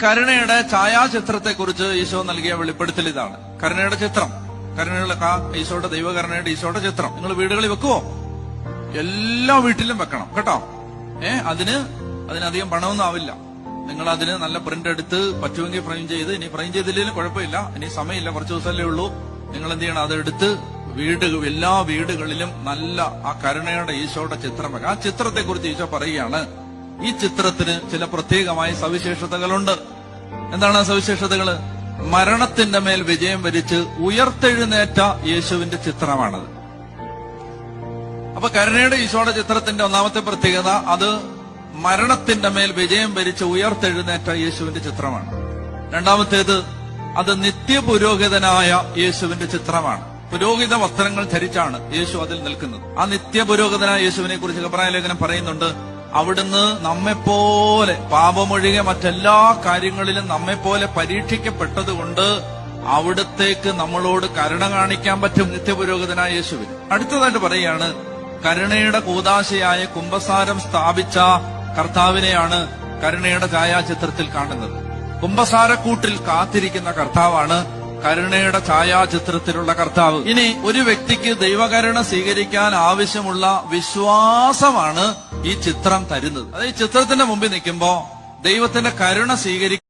കരുണയുടെ ഛായാചിത്രത്തെക്കുറിച്ച് ഈശോ നൽകിയ വെളിപ്പെടുത്തൽ ഇതാണ്. കരുണയുടെ ചിത്രം. കരുണയുടെ ഈശോയുടെ ദൈവകരുണയുടെ ഈശോയുടെ ചിത്രം. നിങ്ങൾ വീടുകളിൽ വെക്കുവോ? എല്ലാ വീട്ടിലും വെക്കണം കേട്ടോ? ഏ അതിന് അതിനധികം പണമൊന്നും ആവില്ല. നിങ്ങൾ അതിന് നല്ല പ്രിന്റ് എടുത്ത് പറ്റുമെങ്കിൽ ഫ്രെയിം ചെയ്ത് ഇനി ഫ്രെയിം ചെയ്തില്ലെങ്കിലും കുഴപ്പമില്ല. ഇനി സമയമില്ല കുറച്ച് ദിവസമല്ലേ ഉള്ളൂ. നിങ്ങൾ എന്ത് ചെയ്യണം? അതെടുത്ത് വീട് എല്ലാ വീടുകളിലും നല്ല ആ കരുണയുടെ ഈശോയുടെ ചിത്രം ആ ചിത്രത്തെ കുറിച്ച് ഈശോ പറയുകയാണ്. ഈ ചിത്രത്തിന് ചില പ്രത്യേകമായ സവിശേഷതകളുണ്ട്. എന്താണ് ആ സവിശേഷതകൾ? മരണത്തിന്റെ മേൽ വിജയം വരിച്ച് ഉയർത്തെഴുന്നേറ്റ യേശുവിന്റെ ചിത്രമാണത്. അപ്പൊ കരുണയുടെ ഈശോയുടെ ചിത്രത്തിന്റെ ഒന്നാമത്തെ പ്രത്യേകത അത് മരണത്തിന്റെ മേൽ വിജയം വരിച്ച് ഉയർത്തെഴുന്നേറ്റ യേശുവിന്റെ ചിത്രമാണ്. രണ്ടാമത്തേത് അത് നിത്യപുരോഹിതനായ യേശുവിന്റെ ചിത്രമാണ്. പുരോഹിത വസ്ത്രങ്ങൾ ധരിച്ചാണ് യേശു അതിൽ നിൽക്കുന്നത്. ആ നിത്യപുരോഹിതനായ യേശുവിനെ കുറിച്ച് അഭിപ്രായ ലേഖനം പറയുന്നുണ്ട്. അവിടുന്ന് നമ്മെപ്പോലെ പാപമൊഴികെ മറ്റെല്ലാ കാര്യങ്ങളിലും നമ്മെപ്പോലെ പരീക്ഷിക്കപ്പെട്ടതുകൊണ്ട് അവിടത്തേക്ക് നമ്മളോട് കരുണ കാണിക്കാൻ പറ്റും നിത്യപുരോഗതനായ യേശുവിന്. അടുത്തതായിട്ട് പറയാണ് കരുണയുടെ കൂതാശയായ കുംഭസാരം സ്ഥാപിച്ച കർത്താവിനെയാണ് കരുണയുടെ ഛായാചിത്രത്തിൽ കാണുന്നത്. കുംഭസാരക്കൂട്ടിൽ കാത്തിരിക്കുന്ന കർത്താവാണ് കരുണയുടെ ഛായാചിത്രത്തിലുള്ള കർത്താവ്. ഇനി ഒരു വ്യക്തിക്ക് ദൈവകരുണ സ്വീകരിക്കാൻ ആവശ്യമുള്ള വിശ്വാസമാണ് ഈ ചിത്രം തരുന്നത്. അത് ഈ ചിത്രത്തിന്റെ മുമ്പിൽ നിൽക്കുമ്പോ ദൈവത്തിന്റെ കരുണ സ്വീകരിക്കാൻ